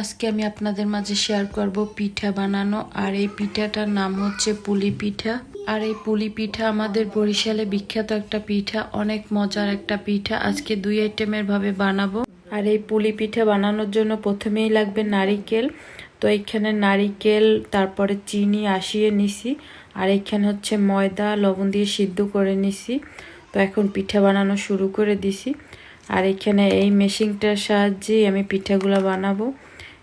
আজকে আমি আপনাদের মাঝে শেয়ার করব পিঠা বানানো, আর এই পিঠাটার নাম হচ্ছে পুলি পিঠা। আর এই পুলি পিঠা আমাদের বরিশালে বিখ্যাত একটা পিঠা, অনেক মজার একটা পিঠা। আজকে দুই আইটেমের ভাবে বানাবো। আর এই পুলি পিঠা বানানোর জন্য প্রথমেই লাগবে নারিকেল। তো এইখানে নারিকেল, তারপরে চিনি আসিয়ে নিছি। আর এইখানে হচ্ছে ময়দা, লবণ দিয়ে সিদ্ধ করে নিছি। তো এখন পিঠা বানানো শুরু করে দিছি। আর এখানে এই মেশিনটার সাহায্যেই আমি পিঠাগুলো বানাবো।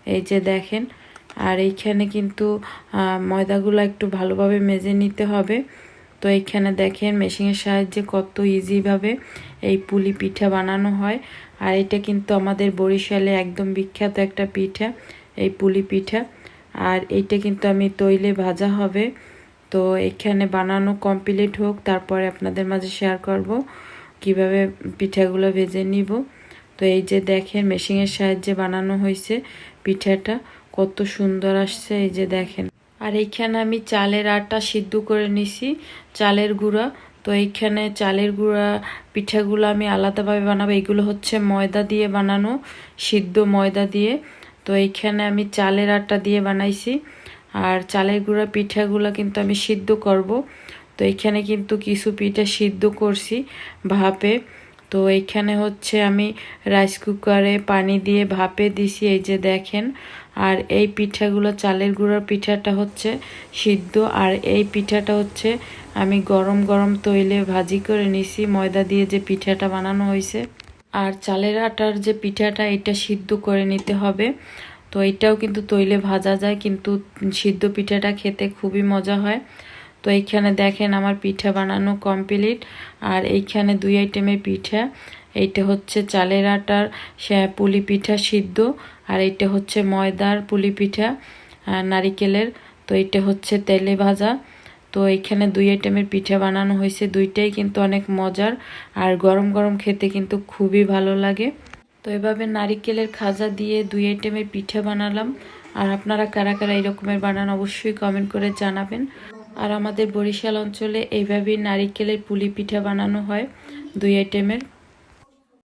এই যে দেখেন। আর এইখানে কিন্তু ময়দাগুলো একটু ভালোভাবে মেজে নিতে হবে। তো এইখানে দেখেন, মেশিনের সাহায্যে কত ইজিভাবে এই পুলি পিঠা বানানো হয়। আর এটা কিন্তু আমাদের বরিশালে একদম বিখ্যাত একটা পিঠা, এই পুলি পিঠা। আর এইটা কিন্তু আমি তৈলে ভাজা হবে। তো এখানে বানানো কমপ্লিট হোক, তারপরে আপনাদের মাঝে শেয়ার করব, কীভাবে পিঠাগুলো ভেজে নিব। তো এই যে দেখেন মেশিনের সাহায্যে বানানো হয়েছে পিঠাটা। কত সুন্দর আসছে এই যে দেখেন। আর এইখানে আমি চালের আটা সিদ্ধ করে নিছি, চালের গুঁড়া। তো এইখানে চালের গুঁড়া পিঠাগুলো আমি আলাদাভাবে বানাবো। এগুলো হচ্ছে ময়দা দিয়ে বানানো, সিদ্ধ ময়দা দিয়ে। তো এইখানে আমি চালের আটা দিয়ে বানাইছি। আর চালের গুঁড়া পিঠাগুলো কিন্তু আমি সিদ্ধ করব। তো এইখানে কিন্তু কিছু পিঠা সিদ্ধ করছি ভাপে। তো এইখানে হচ্ছে আমি রাইস কুকারে পানি দিয়ে ভাপে দিছি, এই যে দেখেন। আর এই পিঠাগুলো, চালের গুঁড়ার পিঠাটা হচ্ছে সিদ্ধ। আর এই পিঠাটা হচ্ছে আমি গরম গরম তৈলে ভাজি করে নিছি, ময়দা দিয়ে যে পিঠাটা বানানো হয়েছে আর চালের আটার যে পিঠাটা, এটা সিদ্ধ করে নিতে হবে। তো এটাও কিন্তু তৈলে ভাজা যায়, কিন্তু সিদ্ধ পিঠাটা খেতে খুবই মজা হয়। তো এইখানে দেখেন আমার পিঠা বানানো কমপ্লিট আর এইখানে দুই আইটেমের পিঠা। এইটা হচ্ছে চালের আটার পুলি পিঠা সিদ্ধ, আর এইটা হচ্ছে ময়দার পুলি পিঠা নারিকেলের। তো এইটা হচ্ছে তেলে ভাজা। তো এইখানে দুই আইটেমের পিঠা বানানো হয়েছে দুইটাই কিন্তু অনেক মজার, আর গরম গরম খেতে কিন্তু খুবই ভালো লাগে। তো এভাবে নারিকেলের খাজা দিয়ে দুই আইটেমের পিঠা বানালাম। আর আপনারা কারা কারা এরকমের বানান অবশ্যই কমেন্ট করে জানাবেন। আর আমাদের বরিশাল অঞ্চলে এইভাবেই নারিকেলের পুলি পিঠা বানানো হয় দুই আইটেমের